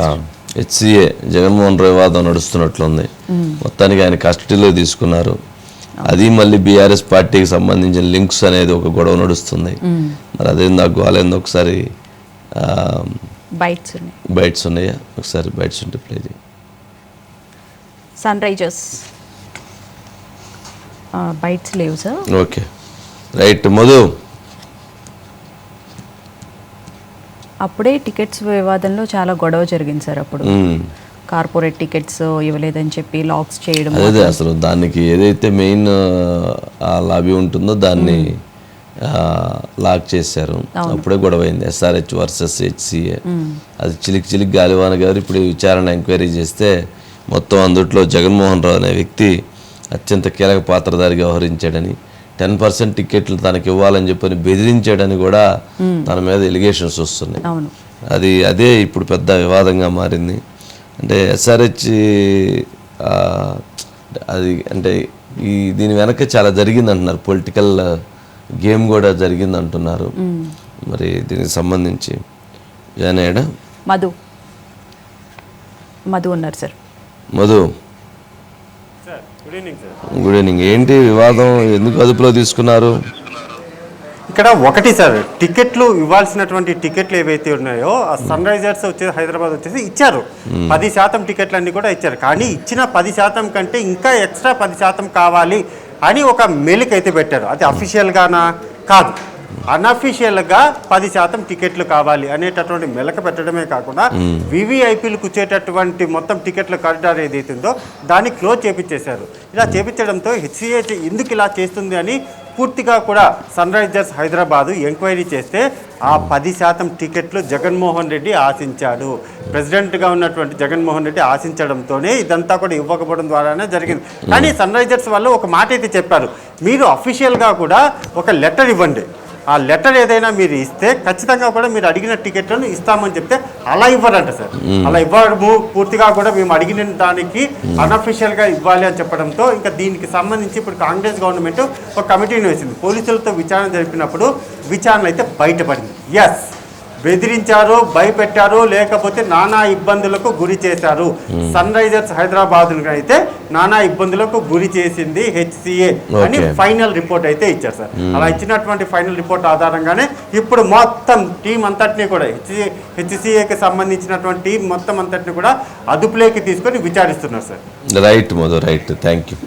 HCA Jaganmohan Rao వివాదం నడుస్తున్నట్లుంది. మొత్తానికి ఆయన కస్టడీలో తీసుకున్నారు. అది మళ్ళీ బీఆర్ఎస్ పార్టీకి సంబంధించిన లింక్స్ అనేది ఒక గొడవ నడుస్తుంది. మరి అదే నాకు గోలేంది ఒకసారి బైట్స్ ఉన్నాయి. బైట్స్ ఉన్నాయా? ఒకసారి బైట్స్ ఉంటే ప్లే చేయి. సన్ రైజర్స్ బైట్స్ లేవు సార్. ఓకే. రైట్ మధు. అప్పుడే టికెట్స్ వివాదంలో చాలా గొడవ జరిగింది సార్ అప్పుడు. కార్పొరేట్ టికెట్స్ ఇవ్వలేదని చెప్పి లాక్స్ చేయడం అదే అసలు దానికి ఏదైతే మెయిన్ లాబీ ఉంటుందో దాన్ని లాక్ చేశారు. అప్పుడే గొడవ అయింది ఎస్ఆర్హెచ్ వర్సెస్ హెచ్సిఏ అది చిలికి చిలికి గాలివాన గారు ఇప్పుడు విచారణ ఎంక్వైరీ చేస్తే మొత్తం అందుట్లో జగన్మోహన్ రావు అనే వ్యక్తి అత్యంత కీలక పాత్రధారిగా వ్యవహరించాడని టెన్ పర్సెంట్ టికెట్లు తనకి ఇవ్వాలని చెప్పని బెదిరించాడని కూడా తన మీద ఎలిగేషన్స్ వస్తున్నాయి. అది అదే ఇప్పుడు పెద్ద వివాదంగా మారింది. అంటే ఎస్ఆర్హెచ్ అది అంటే ఈ దీని వెనక చాలా జరిగింది అంటున్నారు పొలిటికల్ గేమ్ కూడా జరిగింది అంటున్నారు మరి దీనికి సంబంధించి మధు. మధు ఉన్నారు sir. Madhu. Good evening sir good evening ఏంటి వివాదం? ఎందుకు అదుపులో తీసుకున్నారు? ఇక్కడ ఒకటి సార్ టికెట్లు ఇవ్వాల్సినటువంటి టికెట్లు ఏవైతే ఉన్నాయో ఆ సన్ రైజర్స్ వచ్చేసి హైదరాబాద్ వచ్చేసి ఇచ్చారు. పది శాతం టికెట్లు అన్ని కూడా ఇచ్చారు. కానీ ఇచ్చిన పది శాతం కంటే ఇంకా ఎక్స్ట్రా పది శాతం కావాలి అని ఒక మెలిక్ అయితే పెట్టారు. అది అఫీషియల్గానా కాదు. అన్అఫీషియల్గా పది శాతం టికెట్లు కావాలి అనేటటువంటి మెలక పెట్టడమే కాకుండా వివిఐపీలకు వచ్చేటటువంటి మొత్తం టికెట్ల కారిడార్ ఏదైతే ఉందో దాన్ని క్లోజ్ చేపించేశారు ఇలా చేపించడంతో హెచ్సిఏ ఎందుకు ఇలా చేస్తుంది అని పూర్తిగా కూడా సన్ రైజర్స్ హైదరాబాదు ఎంక్వైరీ చేస్తే ఆ పది శాతం టికెట్లు జగన్మోహన్ రెడ్డి ఆశించాడు. ప్రెసిడెంట్గా ఉన్నటువంటి జగన్మోహన్ రెడ్డి ఆశించడంతోనే ఇదంతా కూడా ఇవ్వకపోవడం ద్వారానే జరిగింది. కానీ సన్ రైజర్స్ వాళ్ళు ఒక మాట అయితే చెప్పారు. మీరు అఫీషియల్గా కూడా ఒక లెటర్ ఇవ్వండి. ఆ లెటర్ ఏదైనా మీరు ఇస్తే ఖచ్చితంగా కూడా మీరు అడిగిన టికెట్లను ఇస్తామని చెప్తే అలా ఇవ్వరంట సార్. అలా ఇవ్వడము పూర్తిగా కూడా మేము అడిగిన దానికి అన్అఫీషియల్గా ఇవ్వాలి అని చెప్పడంతో ఇంకా దీనికి సంబంధించి ఇప్పుడు కాంగ్రెస్ గవర్నమెంట్ ఒక కమిటీని వేసింది పోలీసులతో విచారణ జరిపినప్పుడు విచారణ అయితే బయటపడింది. ఎస్ బెదిరించారు భయపెట్టారు లేకపోతే నానా ఇబ్బందులకు గురి చేశారు. సన్ రైజర్స్ హైదరాబాద్ అయితే నానా ఇబ్బందులకు గురి చేసింది హెచ్సిఏ అని. ఫైనల్ రిపోర్ట్ అయితే ఇచ్చారు సార్. అలా ఇచ్చినటువంటి ఫైనల్ రిపోర్ట్ ఆధారంగానే ఇప్పుడు మొత్తం టీం అంతటిని కూడా హెచ్సి హెచ్సిఏకి సంబంధించినటువంటి టీం మొత్తం అంతటిని కూడా అదుపులోకి తీసుకొని విచారిస్తున్నారు sir. Right Madhu right thank you